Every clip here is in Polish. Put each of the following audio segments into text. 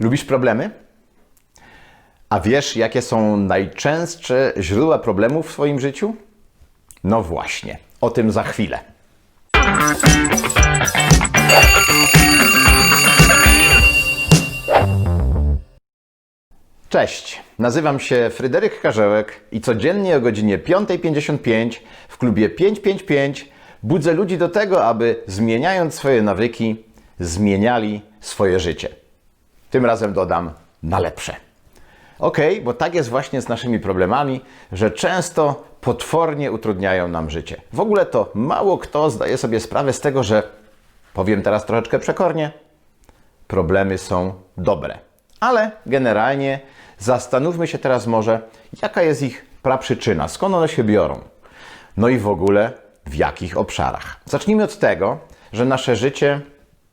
Lubisz problemy? A wiesz, jakie są najczęstsze źródła problemów w swoim życiu? No właśnie, o tym za chwilę. Cześć, nazywam się Fryderyk Karzełek i codziennie o godzinie 5.55 w klubie 555 budzę ludzi do tego, aby zmieniając swoje nawyki, zmieniali swoje życie. Tym razem dodam na lepsze. Ok, bo tak jest właśnie z naszymi problemami, że często potwornie utrudniają nam życie. W ogóle to mało kto zdaje sobie sprawę z tego, że powiem teraz troszeczkę przekornie, problemy są dobre. Ale generalnie zastanówmy się teraz może, jaka jest ich praprzyczyna, skąd one się biorą. No i w ogóle w jakich obszarach. Zacznijmy od tego, że nasze życie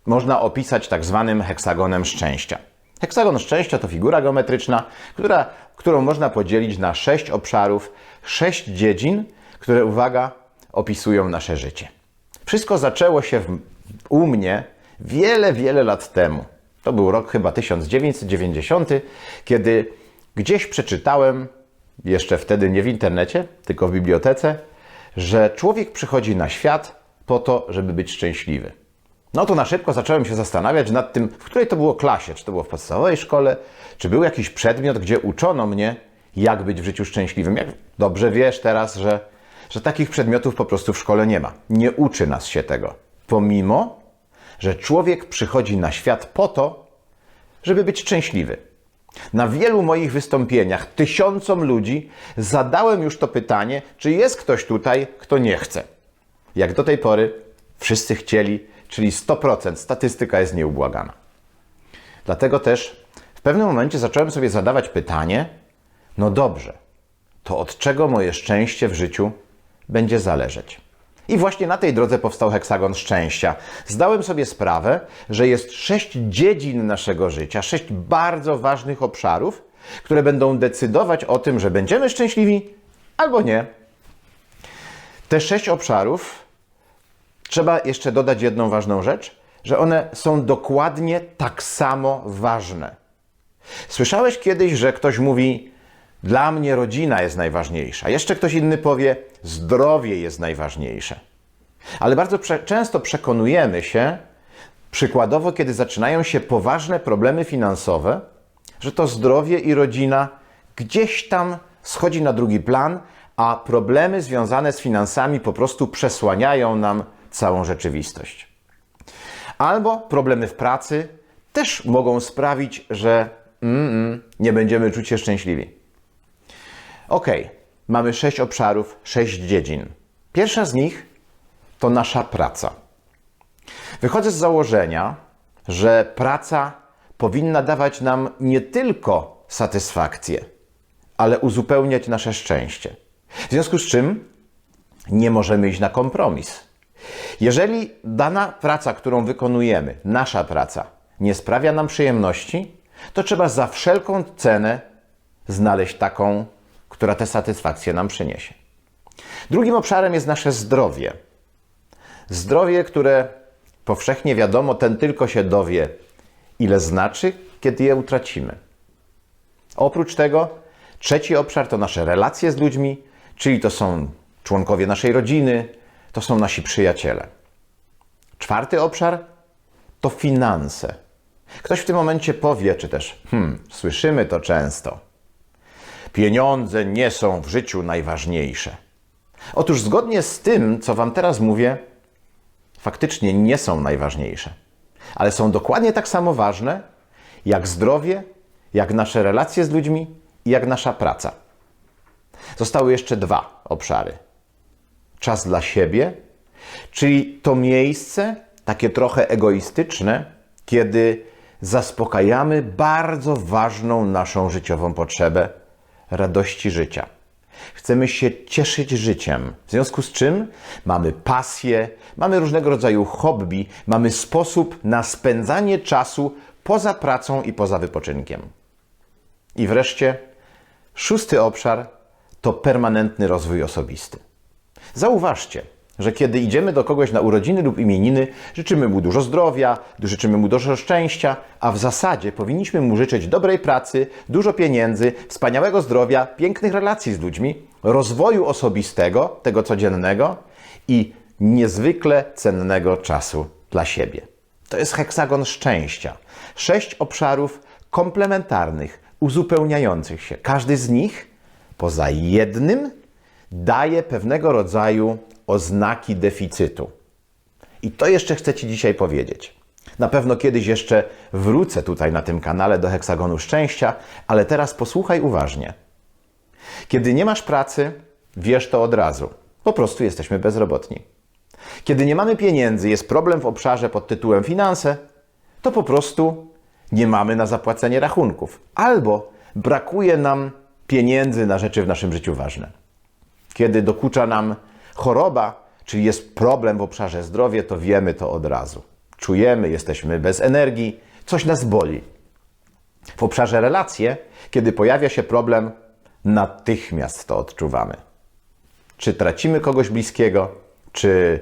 można opisać tak zwanym heksagonem szczęścia. Heksagon szczęścia to figura geometryczna, która, którą można podzielić na sześć obszarów, sześć dziedzin, które, uwaga, opisują nasze życie. Wszystko zaczęło się w, u mnie wiele, wiele lat temu. To był rok chyba 1990, kiedy gdzieś przeczytałem, jeszcze wtedy nie w internecie, tylko w bibliotece, że człowiek przychodzi na świat po to, żeby być szczęśliwy. No to na szybko zacząłem się zastanawiać nad tym, w której to było klasie, czy to było w podstawowej szkole, czy był jakiś przedmiot, gdzie uczono mnie, jak być w życiu szczęśliwym. Jak dobrze wiesz teraz, że, że takich przedmiotów po prostu w szkole nie ma. Nie uczy nas się tego. Pomimo, że człowiek przychodzi na świat po to, żeby być szczęśliwy. Na wielu moich wystąpieniach tysiącom ludzi zadałem już to pytanie, czy jest ktoś tutaj, kto nie chce. Jak do tej pory wszyscy chcieli, czyli 100%. Statystyka jest nieubłagana. Dlatego też w pewnym momencie zacząłem sobie zadawać pytanie: no dobrze, to od czego moje szczęście w życiu będzie zależeć? I właśnie na tej drodze powstał heksagon szczęścia. Zdałem sobie sprawę, że jest sześć dziedzin naszego życia, sześć bardzo ważnych obszarów, które będą decydować o tym, że będziemy szczęśliwi albo nie. Te sześć obszarów trzeba jeszcze dodać jedną ważną rzecz, że one są dokładnie tak samo ważne. Słyszałeś kiedyś, że ktoś mówi: Dla mnie rodzina jest najważniejsza. Jeszcze ktoś inny powie: Zdrowie jest najważniejsze. Ale bardzo prze często przekonujemy się, przykładowo, kiedy zaczynają się poważne problemy finansowe, że to zdrowie i rodzina gdzieś tam schodzi na drugi plan, a problemy związane z finansami po prostu przesłaniają nam całą rzeczywistość. Albo problemy w pracy też mogą sprawić, że mm, nie będziemy czuć się szczęśliwi. Ok, mamy sześć obszarów, sześć dziedzin. Pierwsza z nich to nasza praca. Wychodzę z założenia, że praca powinna dawać nam nie tylko satysfakcję, ale uzupełniać nasze szczęście. W związku z czym nie możemy iść na kompromis. Jeżeli dana praca, którą wykonujemy, nasza praca, nie sprawia nam przyjemności, to trzeba za wszelką cenę znaleźć taką, która tę satysfakcję nam przyniesie. Drugim obszarem jest nasze zdrowie. Zdrowie, które powszechnie wiadomo, ten tylko się dowie, ile znaczy, kiedy je utracimy. Oprócz tego, trzeci obszar to nasze relacje z ludźmi, czyli to są członkowie naszej rodziny, to są nasi przyjaciele. Czwarty obszar to finanse. Ktoś w tym momencie powie, czy też, hmm, słyszymy to często. Pieniądze nie są w życiu najważniejsze. Otóż zgodnie z tym, co Wam teraz mówię, faktycznie nie są najważniejsze, ale są dokładnie tak samo ważne jak zdrowie, jak nasze relacje z ludźmi i jak nasza praca. Zostały jeszcze dwa obszary czas dla siebie, czyli to miejsce, takie trochę egoistyczne, kiedy zaspokajamy bardzo ważną naszą życiową potrzebę radości życia. Chcemy się cieszyć życiem, w związku z czym mamy pasję, mamy różnego rodzaju hobby, mamy sposób na spędzanie czasu poza pracą i poza wypoczynkiem. I wreszcie szósty obszar to permanentny rozwój osobisty. Zauważcie, że kiedy idziemy do kogoś na urodziny lub imieniny, życzymy mu dużo zdrowia, życzymy mu dużo szczęścia, a w zasadzie powinniśmy mu życzyć dobrej pracy, dużo pieniędzy, wspaniałego zdrowia, pięknych relacji z ludźmi, rozwoju osobistego, tego codziennego i niezwykle cennego czasu dla siebie. To jest heksagon szczęścia. Sześć obszarów komplementarnych, uzupełniających się. Każdy z nich, poza jednym, daje pewnego rodzaju oznaki deficytu. I to jeszcze chcę Ci dzisiaj powiedzieć. Na pewno kiedyś jeszcze wrócę tutaj na tym kanale do heksagonu szczęścia, ale teraz posłuchaj uważnie. Kiedy nie masz pracy, wiesz to od razu. Po prostu jesteśmy bezrobotni. Kiedy nie mamy pieniędzy, jest problem w obszarze pod tytułem finanse, to po prostu nie mamy na zapłacenie rachunków. Albo brakuje nam pieniędzy na rzeczy w naszym życiu ważne. Kiedy dokucza nam choroba, czyli jest problem w obszarze zdrowia, to wiemy to od razu. Czujemy, jesteśmy bez energii, coś nas boli. W obszarze relacje, kiedy pojawia się problem, natychmiast to odczuwamy. Czy tracimy kogoś bliskiego, czy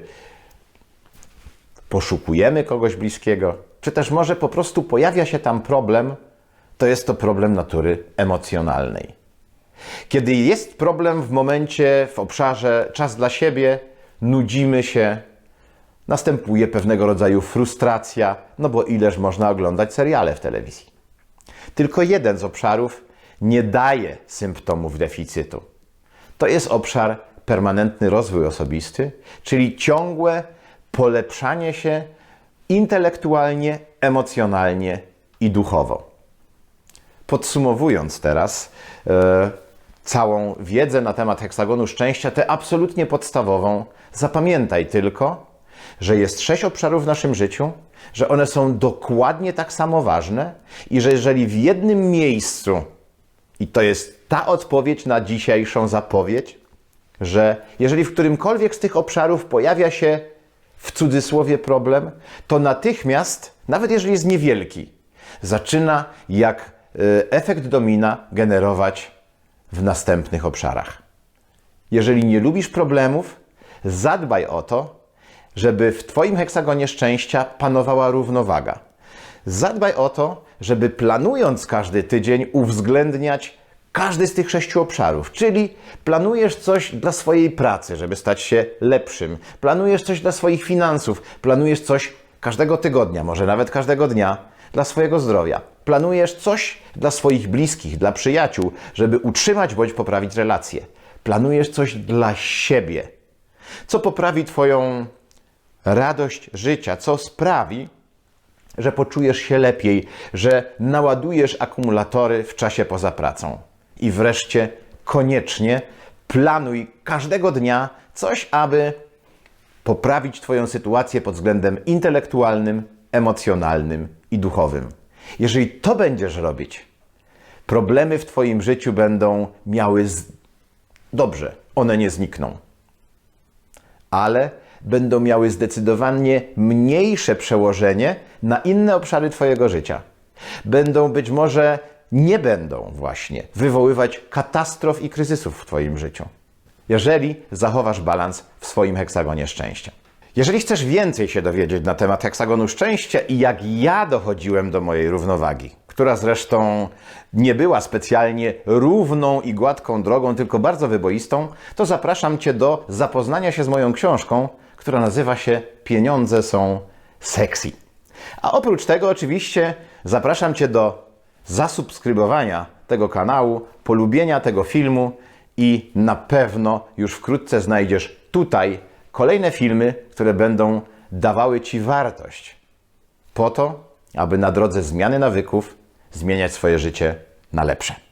poszukujemy kogoś bliskiego, czy też może po prostu pojawia się tam problem, to jest to problem natury emocjonalnej. Kiedy jest problem w momencie, w obszarze czas dla siebie, nudzimy się, następuje pewnego rodzaju frustracja, no bo ileż można oglądać seriale w telewizji. Tylko jeden z obszarów nie daje symptomów deficytu. To jest obszar permanentny rozwój osobisty, czyli ciągłe polepszanie się intelektualnie, emocjonalnie i duchowo. Podsumowując teraz e, całą wiedzę na temat heksagonu szczęścia, tę absolutnie podstawową, zapamiętaj tylko, że jest sześć obszarów w naszym życiu, że one są dokładnie tak samo ważne i że jeżeli w jednym miejscu, i to jest ta odpowiedź na dzisiejszą zapowiedź, że jeżeli w którymkolwiek z tych obszarów pojawia się w cudzysłowie problem, to natychmiast, nawet jeżeli jest niewielki, zaczyna jak y, efekt domina generować w następnych obszarach. Jeżeli nie lubisz problemów, zadbaj o to, żeby w Twoim heksagonie szczęścia panowała równowaga. Zadbaj o to, żeby planując każdy tydzień uwzględniać każdy z tych sześciu obszarów, czyli planujesz coś dla swojej pracy, żeby stać się lepszym, planujesz coś dla swoich finansów, planujesz coś każdego tygodnia, może nawet każdego dnia dla swojego zdrowia. Planujesz coś dla swoich bliskich, dla przyjaciół, żeby utrzymać bądź poprawić relacje. Planujesz coś dla siebie, co poprawi Twoją radość życia, co sprawi, że poczujesz się lepiej, że naładujesz akumulatory w czasie poza pracą. I wreszcie koniecznie planuj każdego dnia coś, aby poprawić Twoją sytuację pod względem intelektualnym, emocjonalnym i duchowym. Jeżeli to będziesz robić, problemy w Twoim życiu będą miały z... dobrze, one nie znikną, ale będą miały zdecydowanie mniejsze przełożenie na inne obszary Twojego życia. Będą być może nie będą właśnie wywoływać katastrof i kryzysów w Twoim życiu, jeżeli zachowasz balans w swoim heksagonie szczęścia. Jeżeli chcesz więcej się dowiedzieć na temat heksagonu szczęścia i jak ja dochodziłem do mojej równowagi, która zresztą nie była specjalnie równą i gładką drogą, tylko bardzo wyboistą, to zapraszam Cię do zapoznania się z moją książką, która nazywa się Pieniądze są sexy. A oprócz tego, oczywiście, zapraszam Cię do zasubskrybowania tego kanału, polubienia tego filmu i na pewno już wkrótce znajdziesz tutaj kolejne filmy, które będą dawały Ci wartość po to, aby na drodze zmiany nawyków zmieniać swoje życie na lepsze.